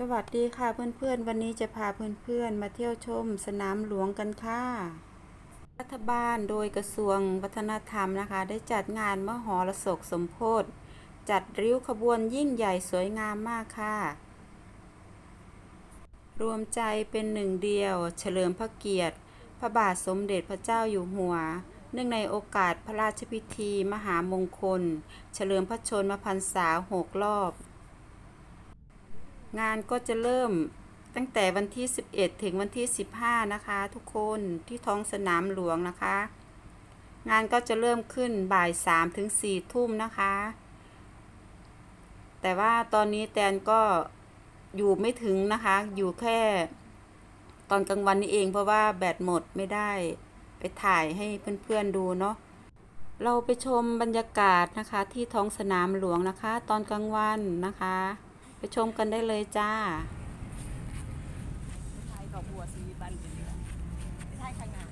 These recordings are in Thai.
สวัสดีค่ะเพื่อนๆ วันนี้จะพาเพื่อนๆ มาเที่ยวชมสนามหลวงกันค่ะ รัฐบาลโดยกระทรวงวัฒนธรรมนะคะ ได้จัดงานมหรสพสมโพธิจัดริ้วขบวนยิ่งใหญ่สวยงามมากค่ะ รวมใจเป็นหนึ่งเดียว เฉลิมพระเกียรติ พระบาทสมเด็จพระเจ้าอยู่หัว เนื่องในโอกาสพระราชพิธี มหามงคล เฉลิมพระชนมพรรษาหกรอบ งานก็จะเริ่มตั้งแต่วันที่ 11 ถึงวันที่ 15 นะคะ ทุกคนที่ท้องสนามหลวงนะคะ งานก็จะเริ่มขึ้นบ่าย3ถึง4ทุ่มนะคะ แต่ว่าตอนนี้แตนก็อยู่ไม่ถึงนะคะ อยู่แค่ตอนกลางวันนี้เองเพราะว่าแบตหมดไม่ได้ไปถ่ายให้เพื่อนๆดูเนาะเราไปชมบรรยากาศนะคะที่ท้องสนามหลวงนะคะ ตอนกลางวันนะคะ ไปชมกันได้เลยจ้าไทยดอกบัวสีบันเป็นเดือนไม่ใช่ข้างหน้า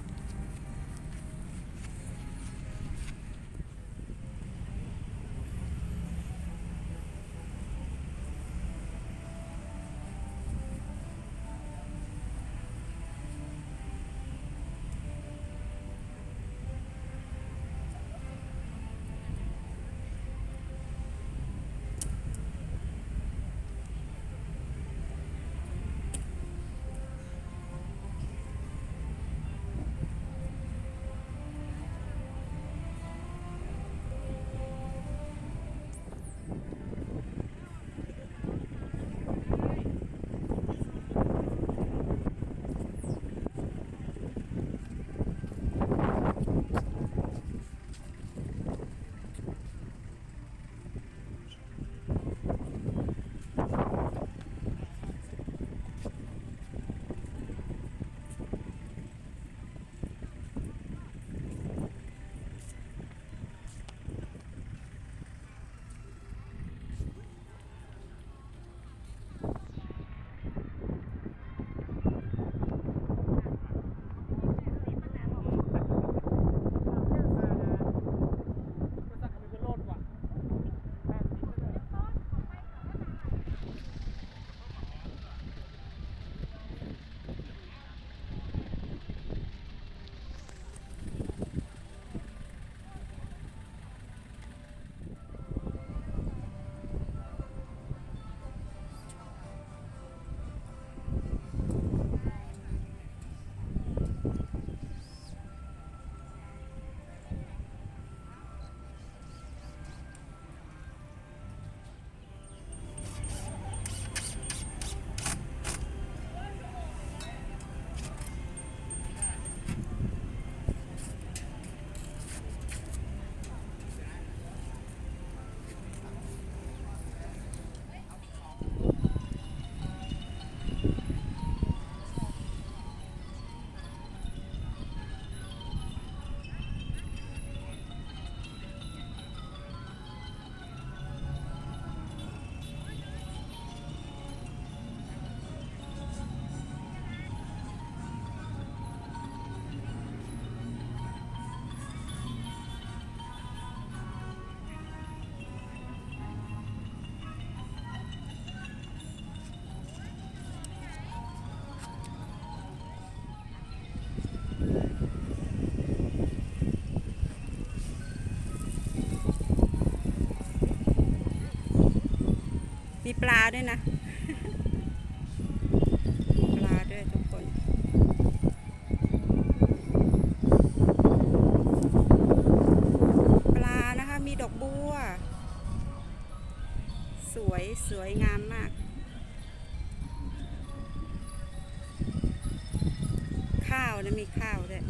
มีปลาด้วยนะปลาด้วยทุกคน ปลานะคะมีดอกบัว สวยสวยงามมาก ข้าวนะมีข้าวด้วย